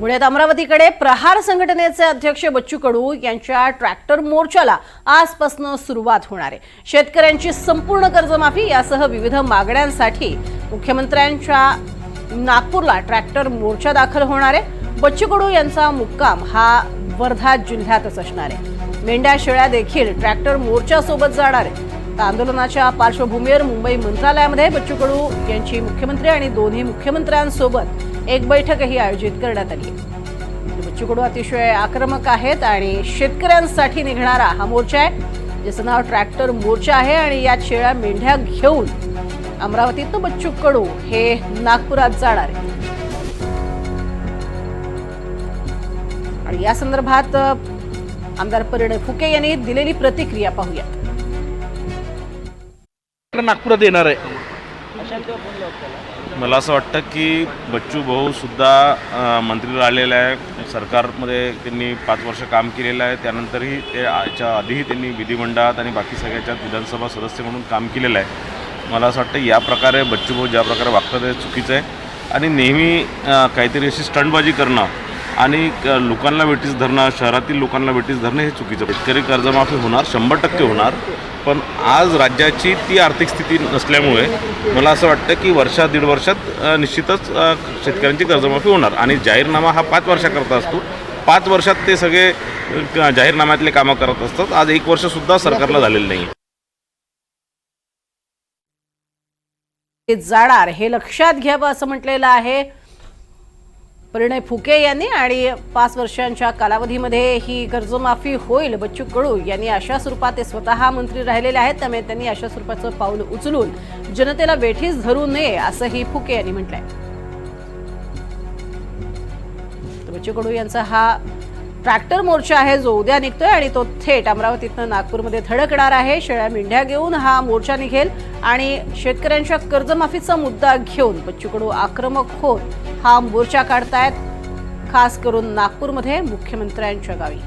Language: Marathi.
पुण्यात अमरावतीकडे प्रहार संघटनेचे अध्यक्ष बच्चू कडू यांच्या ट्रॅक्टर मोर्चाला आजपासून सुरुवात होणार आहे. शेतकऱ्यांची संपूर्ण कर्जमाफी यासह विविध मागण्यांसाठी मुख्यमंत्र्यांच्या नागपूरला ट्रॅक्टर मोर्चा दाखल होणार आहे. बच्चू कडू यांचा मुक्काम हा वर्धा जिल्ह्यातच असणार आहे. मेंढ्या शेळ्या देखील ट्रॅक्टर मोर्चासोबत जाणार आहे आंदोलनाच्या पार्श्वभूमीवर मुंबई मंत्रालयामध्ये बच्चू कडू यांची मुख्यमंत्री आणि दोन्ही मुख्यमंत्र्यांसोबत एक बैठकही आयोजित करण्यात आली. बच्चू कडू अतिशय आक्रमक आहेत आणि शेतकऱ्यांसाठी निघणारा हा मोर्चा आहे ज्याचं नाव ट्रॅक्टर मोर्चा आहे आणि या शेळ्या मेंढ्या घेऊन अमरावतीत बच्चू कडू हे नागपुरात जाणार आणि या संदर्भात आमदार परिणय फुके यांनी दिलेली प्रतिक्रिया पाहूया नागपुरात येणार आहे. मला असं वाटतं की बच्चू भाऊसुद्धा मंत्रीला मंत्री आलेला आहे. सरकारमध्ये त्यांनी पाच वर्ष काम केलेलं आहे. त्यानंतरही ते याच्या आधीही त्यांनी विधिमंडळात आणि बाकी सगळ्याच्यात विधानसभा सदस्य म्हणून काम केलेलं आहे. मला असं वाटतं या प्रकारे बच्चू भाऊ ज्या प्रकारे वागतात ते चुकीचं आहे. आणि नेहमी काहीतरी अशी स्टंटबाजी करणं आणि लोकांना वेटीस धरणं शहरातील लोकांना वेटीस धरणं हे चुकीचं आहे. शेतकरी कर्जमाफी होणार शंभर टक्के होणार. पण आज राज्याची ती आर्थिक स्थिती नसल्यामुळे मला असं वाटतं की वर्षा दीड वर्षात निश्चितच शेतकऱ्यांची कर्जमाफी होणार. आणि जाहीरनामा हा पाच वर्षाकरता असतो. पाच वर्षात ते सगळे जाहीरनाम्यातले कामं करत असतात. आज एक वर्षसुद्धा सरकारला झालेलं नाही जाणार हे लक्षात घ्यावं असं म्हटलेलं आहे. परिणय फुके यांनी आणि पाच वर्षांच्या कालावधीमध्ये ही कर्जमाफी होईल बच्चू कडू यांनी अशा स्वरूपात ते स्वतः मंत्री राहिलेले आहेत त्यामुळे त्यांनी अशा स्वरूपाचं पाऊल उचलून जनतेला वेठीस धरू नये असंही फुके यांनी म्हटलंय. बच्चू कडू यांचा हा ट्रॅक्टर मोर्चा आहे जो उद्या निघतोय आणि तो थेट अमरावतीतनं नागपूरमध्ये धडकणार आहे. शेळ्या मेंढ्या घेऊन हा मोर्चा निघेल आणि शेतकऱ्यांच्या कर्जमाफीचा मुद्दा घेऊन बच्चू कडू आक्रमक होत हा मोर्चा काढतायत खास करून नागपूरमध्ये मुख्यमंत्र्यांच्या गावी.